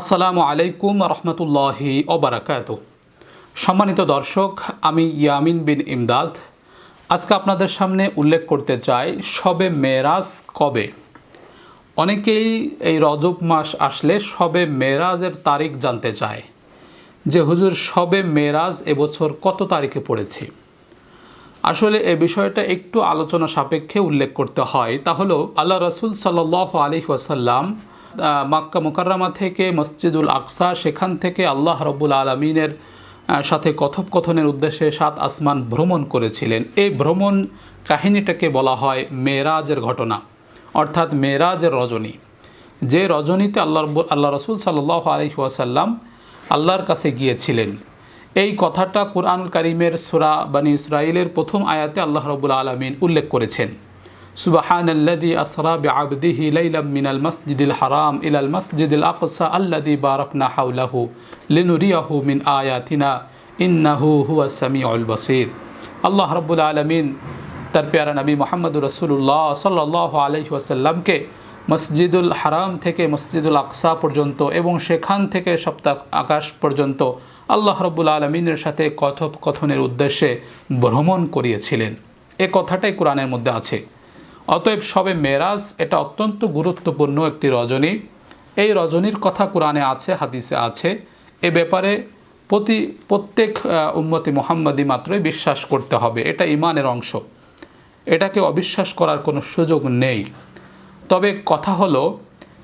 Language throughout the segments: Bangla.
আসসালামু আলাইকুম রহমতুল্লাহি ওবরাকাত সম্মানিত দর্শক, আমি ইয়ামিন বিন ইমদাদ। আজকে আপনাদের সামনে উল্লেখ করতে চাই, সবে মেরাজ কবে? অনেকেই এই রজব মাস আসলে সবে মেরাজের তারিখ জানতে চায়, যে হুজুর সবে মেরাজ এবছর কত তারিখে পড়েছে? আসলে এ বিষয়টা একটু আলোচনা সাপেক্ষে উল্লেখ করতে হয়। তা হলো, আল্লাহ রসুল সাল্লাহ আলী ওয়াসাল্লাম মাক্কা মোকাররমা থেকে, মসজিদুল আকসা, সেখান থেকে আল্লাহ রব্বুল আলমিনের সাথে কথোপকথনের উদ্দেশ্যে সাত আসমান ভ্রমণ করেছিলেন। এই ভ্রমণ কাহিনীটাকে বলা হয় মেরাজের ঘটনা, অর্থাৎ মেরাজের রজনী। যে রজনীতে আল্লাহ আল্লাহ রসুল সাল্লাহ আলী ওয়াসাল্লাম আল্লাহর কাছে গিয়েছিলেন, এই কথাটা কুরআনুল কারিমের সুরা বানি ইসরাইলের প্রথম আয়াতে আল্লাহ রবুল আলমিন উল্লেখ করেছেন। সুবাহান আল্লাদি আসরা বিআবদিহি লাইলাম মিনাল মসজিদিল হারাম ইলাল মসজিদিল আকসা আল্লাদি বারাকনা হাউলাহু লিনুরিয়াহু মিন আয়াতিনা ইন্নাহু হুয়া সামিউল বসির। আল্লাহ রব্বুল আলমিন তার পেয়ারা নবী মোহাম্মদ রসুল্লাহ সাল্লাহ আলহি ওয়াসাল্লামকে মসজিদুল হারাম থেকে মসজিদুল আকসা পর্যন্ত এবং সেখান থেকে সপ্তাহ আকাশ পর্যন্ত আল্লাহ রব্বুল আলমিনের সাথে কথোপকথনের উদ্দেশ্যে ভ্রমণ করিয়েছিলেন। এ কথাটাই কোরআনের মধ্যে আছে। অতএব সবে মেরাজ এটা অত্যন্ত গুরুত্বপূর্ণ একটি রজনী। এই রজনীর কথা কোরআনে আছে হাদিসে আছে। এ ব্যাপারে প্রতি প্রত্যেক আহ, উম্মতি মোহাম্মদী মাত্রই বিশ্বাস করতে হবে। এটা ইমানের অংশ। এটাকে অবিশ্বাস করার কোনো সুযোগ নেই। তবে কথা হলো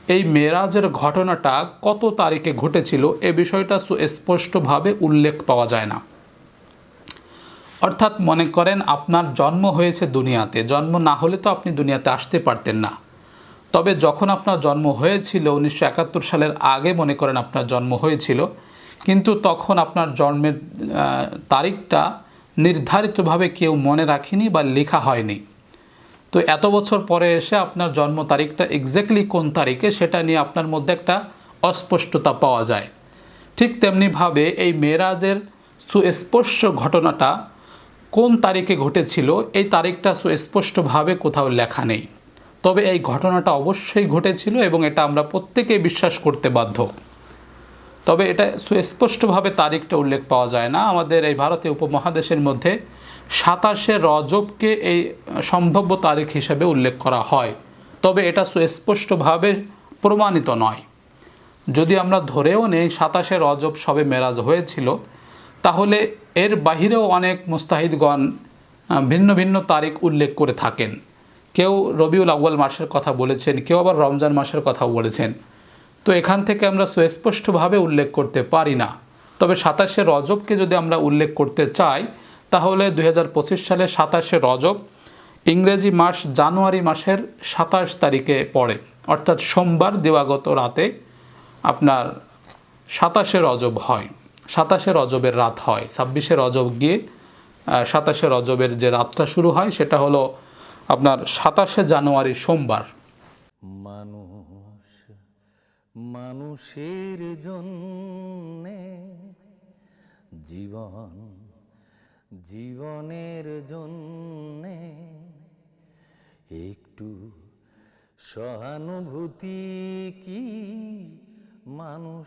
এই মেরাজের ঘটনাটা কত তারিখে ঘটেছিল এ বিষয়টা সুস্পষ্টভাবে উল্লেখ পাওয়া যায় না। অর্থাৎ মনে করেন আপনার জন্ম হয়েছে দুনিয়াতে। জন্ম না হলে তো আপনি দুনিয়াতে আসতে পারতেন না। তবে যখন আপনার জন্ম হয়েছিল, উনিশশো একাত্তর সালের আগে মনে করেন আপনার জন্ম হয়েছিল, কিন্তু তখন আপনার জন্মের তারিখটা নির্ধারিতভাবে কেউ মনে রাখেনি বা লেখা হয়নি। তো এত বছর পরে এসে আপনার জন্ম তারিখটা এক্স্যাক্টলি কোন তারিখে সেটা নিয়ে আপনার মধ্যে একটা অস্পষ্টতা পাওয়া যায়। ঠিক তেমনিভাবে এই মেরাজের সুস্পর্শ ঘটনাটা কোন তারিখে ঘটেছিল, এই তারিখটা সুস্পষ্টভাবে কোথাও লেখা নেই। তবে এই ঘটনাটা অবশ্যই ঘটেছিল এবং এটা আমরা প্রত্যেকেই বিশ্বাস করতে বাধ্য। তবে এটা সুস্পষ্টভাবে তারিখটা উল্লেখ পাওয়া যায় না। আমাদের এই ভারতীয় উপমহাদেশের মধ্যে সাতাশে রজবকে এই সম্ভাব্য তারিখ হিসেবে উল্লেখ করা হয়। তবে এটা সুস্পষ্টভাবে প্রমাণিত নয়। যদি আমরা ধরেও নেই সাতাশে রজব সবে মেরাজ হয়েছিল তাহলে এর বাহিরেও অনেক মুস্তাহিদগণ ভিন্ন ভিন্ন তারিখ উল্লেখ করে থাকেন। কেউ রবিউল আউ্য়াল মাসের কথা বলেছেন, কেউ আবার রমজান মাসের কথাও বলেছেন। তো এখান থেকে আমরা সুস্পষ্টভাবে উল্লেখ করতে পারি না। তবে সাতাশে রজবকে যদি আমরা উল্লেখ করতে চাই, তাহলে দু হাজার পঁচিশ সালে সাতাশে রজব ইংরেজি মাস জানুয়ারি মাসের সাতাশ তারিখে পড়ে। অর্থাৎ সোমবার দিবাগত রাতে আপনার সাতাশে রজব হয়। সাতাশে রজবের রাত হয়। ছাব্বিশে রজব গিয়ে সাতাশে রজবের যে রাতটা শুরু হয়, সেটা হলো আপনার সাতাশে জানুয়ারি সোমবার। মানুষ মানুষের জন্যে জীবন, জীবনের জন্যে একটু সহানুভূতি কি? মানুষ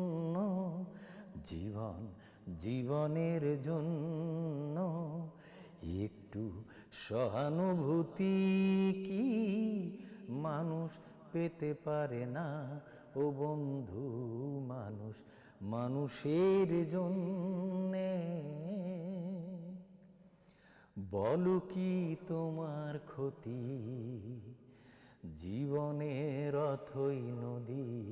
জীবন, জীবনের জন্য একটু সহানুভূতি কি মানুষ পেতে পারে না? ও বন্ধু, মানুষ, মানুষের জন্যে। বলো কি তোমার ক্ষতি? জীবনের অথই নদী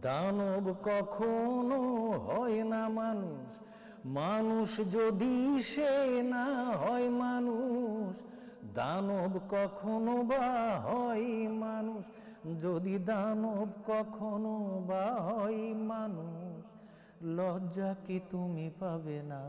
দানব কখনো হয় না মানুষ। মানুষ যদি সে না হয় মানুষ, দানব কখনো বা হয় মানুষ। যদি দানব কখনো বা হয় মানুষ, লজ্জা কি তুমি পাবে না?